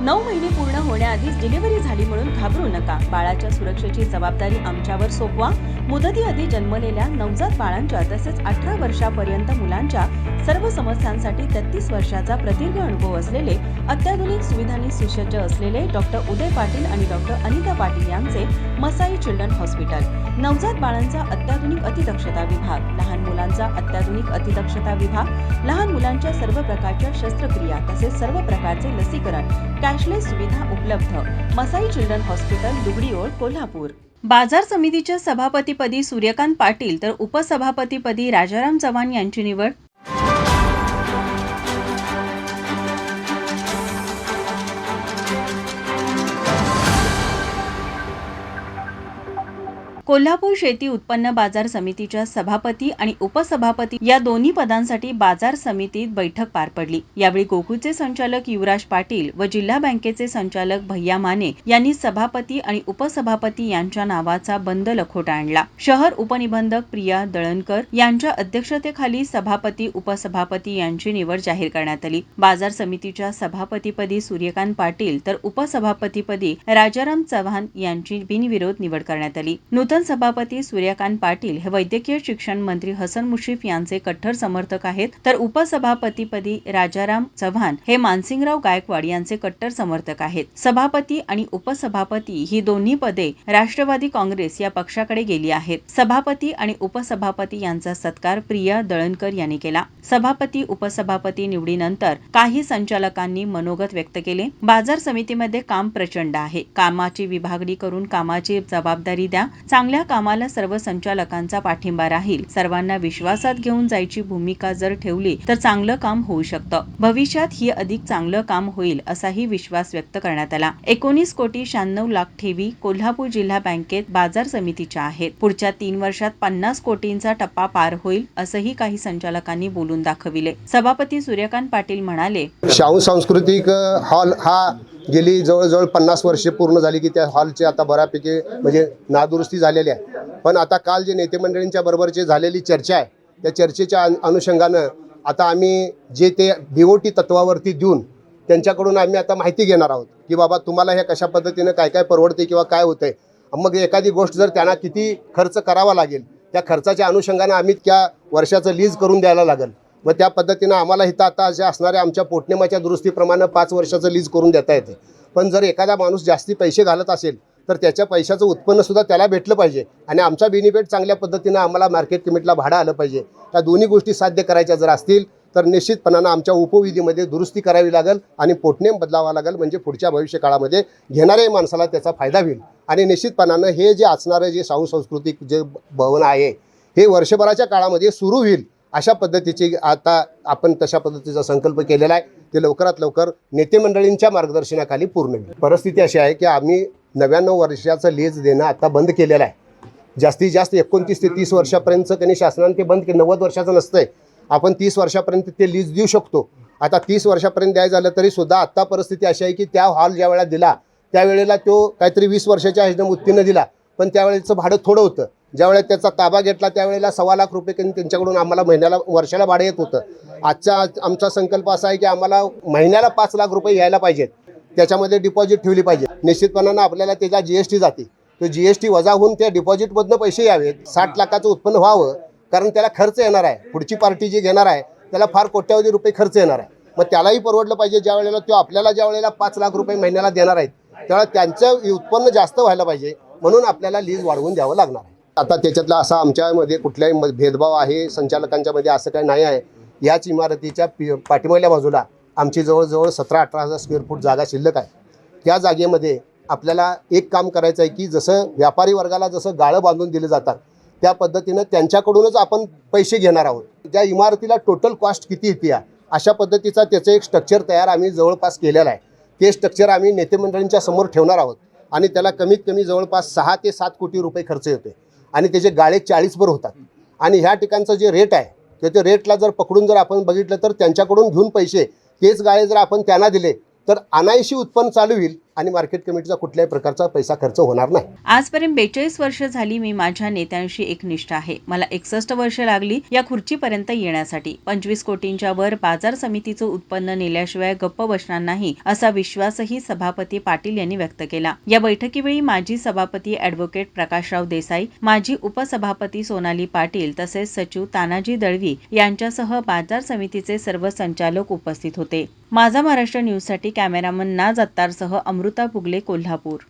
नऊ महिने पूर्ण होण्याआधीच डिलिव्हरी झाली म्हणून घाबरू नका. बाळाच्या सुरक्षेची जबाबदारी आमच्यावर सोपवा. मुदतीआधी जन्मलेल्या नवजात बाळांच्या तसेच अठरा वर्षापर्यंत मुलांच्या सर्व समस्यांसाठी तेहतीस वर्षाचा प्रदीर्घ अनुभव असलेले अत्याधुनिक सुविधांनी सुसज्ज असलेले डॉक्टर उदय पाटील आणि डॉक्टर अनिता पाटील यांचे मसाई चिल्ड्रन हॉस्पिटल नवजात बाळांचा अत्याधुनिक अतिदक्षता विभाग लहान मुलांचा अत्याधुनिक अतिदक्षता विभाग लहान मुलांच्या सर्व प्रकारच्या शस्त्रक्रिया तसेच सर्व प्रकारचे लसीकरण कॅशलेस सुविधा उपलब्ध मसाई चिल्ड्रन हॉस्पिटल दुगडीओळ कोल्हापूर. बाजार समितीच्या सभापतीपदी सूर्यकांत पाटील तर उपसभापतीपदी राजाराम चव्हाण यांची निवड कोल्हापूर शेती उत्पन्न बाजार समितीच्या सभापती आणि उपसभापती या दोन्ही पदांसाठी बाजार समितीत बैठक पार पडली. यावेळी गोकुळचे संचालक युवराज पाटील व जिल्हा बँकेचे संचालक भैया माने यांनी सभापती आणि उपसभापती यांच्या नावाचा बंद लखोटा आणला. शहर उपनिबंधक प्रिया दळणकर यांच्या अध्यक्षतेखाली सभापती उपसभापती यांची निवड जाहीर करण्यात आली. बाजार समितीच्या सभापतीपदी सूर्यकांत पाटील तर उपसभापतीपदी राजाराम चव्हाण यांची बिनविरोध निवड करण्यात आली. नूतन सभापती सूर्यकांत पाटील हे वैद्यकीय शिक्षण मंत्री हसन मुश्रीफ यांचे कट्टर समर्थक आहेत. तर उपसभापतीपदी राजाराम चव्हाण हे मानसिंगराव गायकवाड यांचे कट्टर समर्थक आहेत. सभापती आणि उपसभापती ही दोन्ही पदे राष्ट्रवादी काँग्रेस या पक्षाकडे गेली आहेत. सभापती आणि उपसभापती यांचा सत्कार प्रिया दळणकर यांनी केला. सभापती उपसभापती निवडीनंतर काही संचालकांनी मनोगत व्यक्त केले. बाजार समितीमध्ये काम प्रचंड आहे. कामाची विभागणी करून कामाची जबाबदारी द्या. चांगल्या कामाला सर्व संचालकांचा पाठिंबा राहील. सर्वांना विश्वासात घेऊन जायची भूमिका जर ठेवली तर चांगलं काम होऊ शकतं. भविष्यात ही अधिक चांगलं काम होईल असाही विश्वास व्यक्त करण्यात आला. एकोणीस कोटी शहाण्णव लाख ठेवी कोल्हापूर जिल्हा बँकेत बाजार समितीच्या आहेत. पुढच्या तीन वर्षात पन्नास कोटींचा टप्पा पार होईल असंही काही संचालकांनी बोलून दाखविले. सभापती सूर्यकांत पाटील म्हणाले शाहू सांस्कृतिक हॉल हा गेली जवळजवळ पन्नास वर्षे पूर्ण झाली की त्या हॉलची आता बऱ्यापैकी म्हणजे नादुरुस्ती झालेली आहे पण आता काल जे नेते मंडळींच्या बरोबरची झालेली चर्चा आहे त्या चर्चेच्या अनुषंगानं आता आम्ही जे ते बीओटी तत्वावरती देऊन त्यांच्याकडून आम्ही आता माहिती घेणार आहोत की बाबा तुम्हाला हे कशा पद्धतीनं काय काय परवडते किंवा काय होतंय. मग एखादी गोष्ट जर त्यांना किती खर्च करावा लागेल त्या खर्चाच्या अनुषंगानं आम्ही त्या वर्षाचं लीज करून द्यायला लागेल. मग त्या पद्धतीनं आम्हाला इथं आता जे असणाऱ्या आमच्या पोटनेमाच्या दुरुस्तीप्रमाणे पाच वर्षाचं लीज करून देता येते. पण जर एखादा माणूस जास्ती पैसे घालत असेल तर त्याच्या पैशाचं उत्पन्नसुद्धा त्याला भेटलं पाहिजे. आणि आमचा बेनिफिट चांगल्या पद्धतीनं आम्हाला मार्केट कमिटीला भाडं आलं पाहिजे. त्या दोन्ही गोष्टी साध्य करायच्या जर असतील तर निश्चितपणानं आमच्या उपविधीमध्ये दुरुस्ती करावी लागेल आणि पोटनेम बदलावा लागेल म्हणजे पुढच्या भविष्य काळामध्ये घेणाऱ्या माणसाला त्याचा फायदा होईल. आणि निश्चितपणानं हे जे असणारं जे शाहू सांस्कृतिक जे भवन आहे हे वर्षभराच्या काळामध्ये सुरू होईल. अशा पद्धतीची आता आपण तशा पद्धतीचा संकल्प केलेला आहे. ते लवकरात लवकर नेते मंडळींच्या मार्गदर्शनाखाली पूर्ण होईल. परिस्थिती अशी आहे की आम्ही नव्याण्णव वर्षाचं लीज देणं आता बंद केलेलं आहे. जास्तीत जास्त एकोणतीस ते तीस वर्षापर्यंतचं त्यांनी शासनाने ते बंद केलं. नव्वद वर्षाचं नसतंय. आपण तीस वर्षापर्यंत ते लीज देऊ शकतो. आता तीस वर्षापर्यंत द्यायचं झालं तरी सुद्धा आत्ता परिस्थिती अशी आहे की त्या हॉल ज्या वेळेला दिला त्यावेळेला तो काहीतरी वीस वर्षाच्या ह्याच्यानं उत्तीर्ण दिला. पण त्यावेळेचं भाडं थोडं होतं. ज्यावेळेला त्याचा ताबा घेतला त्यावेळेला सव्वा लाख रुपये त्यांच्याकडून आम्हाला महिन्याला वर्षाला भाडं येत होतं. आजचा आमचा संकल्प असा आहे की आम्हाला महिन्याला पाच लाख रुपये यायला पाहिजेत. त्याच्यामध्ये डिपॉझिट ठेवली पाहिजे निश्चितपणानं आपल्याला त्याच्या जी एस टी जाते तो जी एस टी वजा होऊन त्या डिपॉझिटमधनं पैसे यावेत. साठ लाखाचं उत्पन्न व्हावं कारण त्याला खर्च येणार आहे. पुढची पार्टी जी घेणार आहे त्याला फार कोट्यावधी रुपये खर्च येणार आहे. मग त्यालाही परवडलं पाहिजे ज्या वेळेला तो आपल्याला ज्या वेळेला पाच लाख रुपये महिन्याला देणार आहेत त्यावेळेला त्यांचं उत्पन्न जास्त व्हायला पाहिजे. म्हणून आपल्याला लीज वाढवून द्यावं लागणार आहे. आता त्याच्यातला असा आमच्यामध्ये कुठल्याही म- भेदभाव आहे संचालकांच्या मध्ये असं काही नाही आहे. याच इमारतीच्या पि पाठीमागल्या बाजूला आमची जवळजवळ सतरा अठरा हजार स्क्वेअर फूट जागा शिल्लक आहे. त्या जागेमध्ये आपल्याला एक काम करायचं आहे की जसं व्यापारी वर्गाला जसं गाळं बांधून दिले जातात त्या पद्धतीनं त्यांच्याकडूनच आपण पैसे घेणार आहोत. त्या इमारतीला टोटल कॉस्ट किती येते अशा पद्धतीचा त्याचं एक स्ट्रक्चर तयार आम्ही जवळपास केलेलं आहे. ते स्ट्रक्चर आम्ही नेते मंडळींच्या समोर ठेवणार आहोत आणि त्याला कमीत कमी जवळपास सहा ते सात कोटी रुपये खर्च येते आणि त्याचे गाळे चाळीसभर होतात. आणि ह्या ठिकाणचं जे रेट आहे ते ते रेटला जर पकडून जर आपण बघितलं तर त्यांच्याकडून घेऊन पैसे तेच गाळे जर आपण त्यांना दिले तर अनायशी उत्पन्न चालू होईल. आणि मार्केट कमिटीचा कुठल्याही प्रकारचा पैसा खर्च होणार नाही. आजपर्यंत बेचाळीस वर्ष झाली मी माझ्या नेत्यांशी एकनिष्ठ आहे. मला एकसष्ट वर्ष लागली या खुर्चीपर्यंत येण्यासाठी. पंचवीस कोटींच्या वर बाजार समितीचं उत्पन्न नेल्याशिवाय गप्प बसणार नाही असा विश्वासही सभापती पाटील यांनी व्यक्त केला. या बैठकीवेळी माजी सभापती अॅडव्होकेट प्रकाशराव देसाई माजी उपसभापती सोनाली पाटील तसेच सचिव तानाजी दळवी यांच्यासह बाजार समितीचे सर्व संचालक उपस्थित होते. माझा महाराष्ट्र न्यूजसाठी कॅमेरामन नाज अत्तारसह अमृत पुगले कोल्हापूर